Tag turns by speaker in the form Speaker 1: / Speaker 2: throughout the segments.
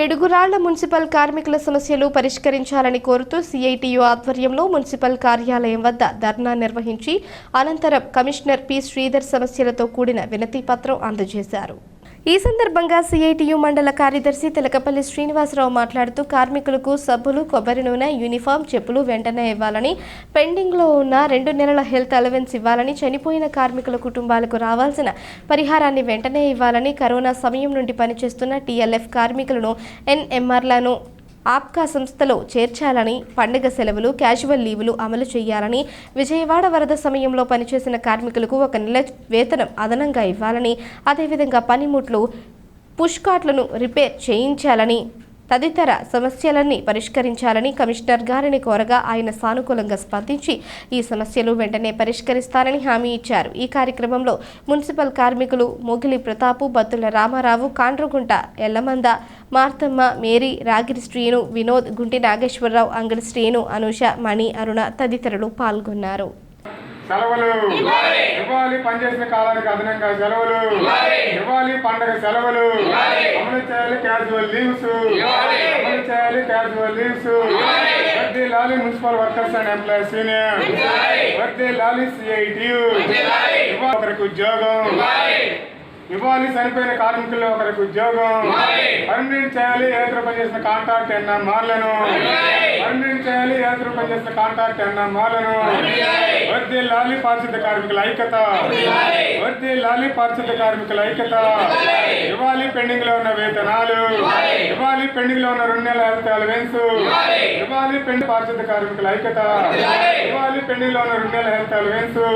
Speaker 1: Piduguralla municipal కార్మికుల సమస్యలు పరిష్కరించాలని కోరుతూ సిఐటియు ఆధ్వర్యంలో మున్సిపల్ కార్యాలయం వద్ద ధర్నా నిర్వహించి అనంతరం కమిషనర్ పి. శ్రీధర్ సమస్యలతో కూడిన వినతి పత్రం అందజేశారు. ఈ సందర్భంగా సిఐటియు మండల కార్యదర్శి తెలకపల్లి శ్రీనివాసరావు మాట్లాడుతూ కార్మికులకు సబ్బులు కొబ్బరి నూనె యూనిఫామ్ చెప్పులు వెంటనే ఇవ్వాలని పెండింగ్లో ఉన్న రెండు నెలల హెల్త్ అలవెన్స్ ఇవ్వాలని చనిపోయిన కార్మికుల కుటుంబాలకు రావాల్సిన పరిహారాన్ని వెంటనే ఇవ్వాలని కరోనా సమయం నుండి పనిచేస్తున్న టీఎల్ఎఫ్ కార్మికులను ఎన్ఎంఆర్లను ఆప్కా సంస్థలో చేర్చాలని పండుగ సెలవులు క్యాజువల్ లీవులు అమలు చేయాలని విజయవాడ వరద సమయంలో పనిచేసిన కార్మికులకు ఒక నెల వేతనం అదనంగా ఇవ్వాలని అదేవిధంగా పనిముట్లు పుష్కాట్లను రిపేర్ చేయించాలని తదితర సమస్యలన్నీ పరిష్కరించాలని కమిషనర్ గారిని కోరగా ఆయన సానుకూలంగా స్పందించి ఈ సమస్యలు వెంటనే పరిష్కరిస్తారని హామీ ఇచ్చారు. ఈ కార్యక్రమంలో మున్సిపల్ కార్మికులు మొగిలి ప్రతాపు బత్తుల రామారావు కాండ్రగుంట ఎల్లమంద మార్తమ్మ మేరీ రాగిరి శ్రీను వినోద్ గుంటి నాగేశ్వరరావు అంగడి శ్రీను అనుష మణి అరుణ తదితరులు పాల్గొన్నారు.
Speaker 2: సెలవులు. ఇవ్వాలి. పనిచేసిన కాలానికి అదనంగా సెలవులు. ఇవ్వాలి. పండగ సెలవులు. అమలు చేయాలి క్యాజువల్ లీవ్స్ అమలు చేయాలి క్యాజువల్ లీవ్స్ వర్ది లాలి municipal workers and employees union worthy లాలి సిఐటియు ఇవ్వాలి ఒకరికి ఉద్యోగం. ఇవ్వాలి. చనిపోయిన కార్మికుల్లో ఒకరికి ఉద్యోగం. పర్మనెంట్ చేయాలి ఏదో పనిచేసిన కాంట్రాక్ట్ ఎన్న మార్లను పనిచేసిన కాంట్రాక్ట్ అన్నమాలను వర్ది లాలి పారిశుద్ధ కార్మికుల ఐక్యత. వర్ది లాలి పారిశుద్ధ కార్మికుల ఐక్యత. ఇవ్వాలి పెండింగ్లో ఉన్న వేతనాలు. ఇవ్వాలి పెండింగ్లో ఉన్న రెండు నెలల హెల్త్ వెన్సు ఇవ్వాలి పెండి పారిశుద్ధ కార్మికుల ఐక్యత. ఇవ్వాలి పెండింగ్లో ఉన్న రెండు నెలల హెల్త్ వెన్సు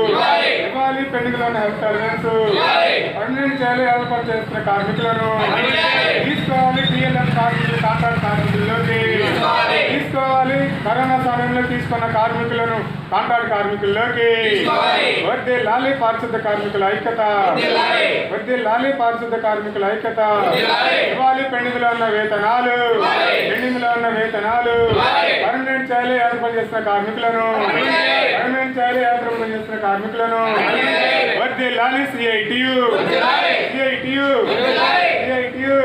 Speaker 2: ఇవ్వాలి పెండింగ్లో ఉన్న హెల్త్ వెన్సు పర్మనెంట్ చేయాలి ఏర్పాటు చేస్తున్న కార్మికులను. తీసుకోవాలి టీఎల్ఎం కార్మికులు కాంట్రాక్ట్ కార్మికులు. సమయంలో తీసుకున్న కార్మికులను కాంట్రాక్ట్ కార్మికుల్లోకి. వద్దే లాలి పారిశుద్ధ కార్మికుల ఐక్యత. వద్దే లాలి. పారిశుద్ధ కార్మికుల ఐక్యత. ఇవ్వాలి పెండింగ్లో ఉన్న వేతనాలు. పెండింగ్లో ఉన్న వేతనాలు. పర్మనెంట్ చేయాలి ఏర్పాటు చేస్తున్న కార్మికులను. పర్మనెంట్ చేయాలి. ఏర్పాటు చేస్తున్న కార్మికులను. వద్దే లాలి సిఐటియు సిఐటియు సిఐటియు